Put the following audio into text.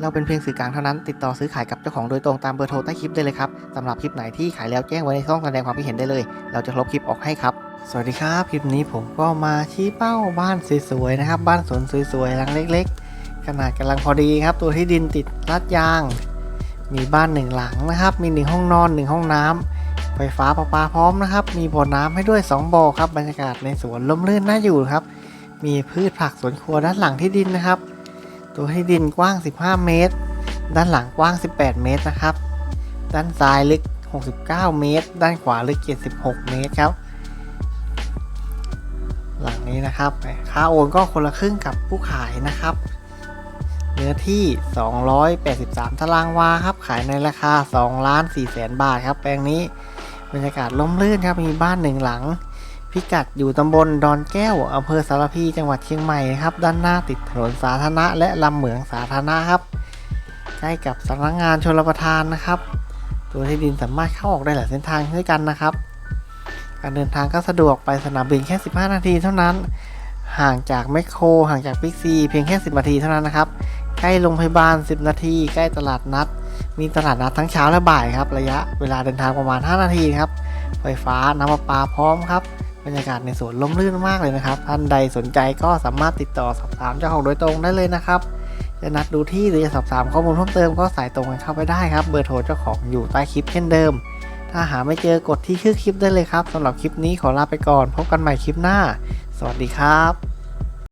เราเป็นเพียงสื่อกลางเท่านั้น ติดต่อซื้อขายกับเจ้าของโดยตรงตามเบอร์โทรใต้คลิปได้เลยครับสำหรับคลิปไหนที่ขายแล้วแจ้งไว้ในช่องแสดงความคิดเห็นได้เลย เราจะลบคลิปออกให้ครับ สวัสดีครับ คลิปนี้ผมก็มาชี้เป้าบ้านสวยๆนะครับ บ้านสวนสวยๆหลังเล็ก ๆ ขนาดกำลังพอดีครับ ตัวที่ดินติดลาดยาง มีบ้านหนึ่งหลังนะครับ มีหนึ่งห้องนอนหนึ่งห้องน้ำไฟฟ้าประปาพร้อมนะครับ มีบ่อน้ำให้ด้วยสองบ่อครับ บรรยากาศในสวนล่มลื่นน่าอยู่ครับ มีพืชผักสวนครัวด้านหลังที่ดินนะครับ ตัวที่ดินกว้าง 15 เมตร ด้านหลังกว้าง 18 เมตรนะครับ ด้านซ้ายลึก 69 เมตร ด้านขวาลึก 76 เมตรครับ หลังนี้นะครับ ค่าโอนก็คนละครึ่งกับผู้ขายนะครับ เนื้อที่ 283 ตารางวาครับ ขายในราคา2ล้าน4แสนบาทครับ แปลงนี้บรรยากาศร่มรื่นครับ มีบ้านหนึ่งหลัง พิกัดอยู่ตำบลดอนแก้วอำเภอสารพีจังหวัดเชียงใหม่ครับ ด้านหน้าติดถนนสาธารณะและลำเหมืองสาธารณะครับ ใกล้กับสำนักงานชลประทานนะครับ ตัวที่ดินสามารถเข้าออกได้หลายเส้นทางด้วยกันนะครับ การเดินทางก็สะดวกไปสนามบินแค่ 15 นาทีเท่านั้น ห่างจากแมคโคร ห่างจากบิ๊กซีเพียงแค่ 10 นาทีเท่านั้นนะครับ ใกล้โรงพยาบาล 10 นาที ใกล้ตลาดนัด มีตลาดนัดทั้งเช้าและบ่ายครับ ระยะเวลาเดินทางประมาณ 5 นาทีครับ ไฟฟ้าน้ำประปาพร้อมครับ บรรยากาศในสวนล่มรื่นมากเลยนะครับ ท่านใดสนใจก็สามารถติดต่อสอบถามเจ้าของโดยตรงได้เลยนะครับ จะนัดดูที่หรือจะสอบถามข้อมูลเพิ่มเติมก็สายตรงกันเข้าไปได้ครับ เบอร์โทรเจ้าของอยู่ใต้คลิปเช่นเดิม ถ้าหาไม่เจอกดที่ชื่อคลิปได้เลยครับสำหรับคลิปนี้ขอลาไปก่อน พบกันใหม่คลิปหน้า สวัสดีครับ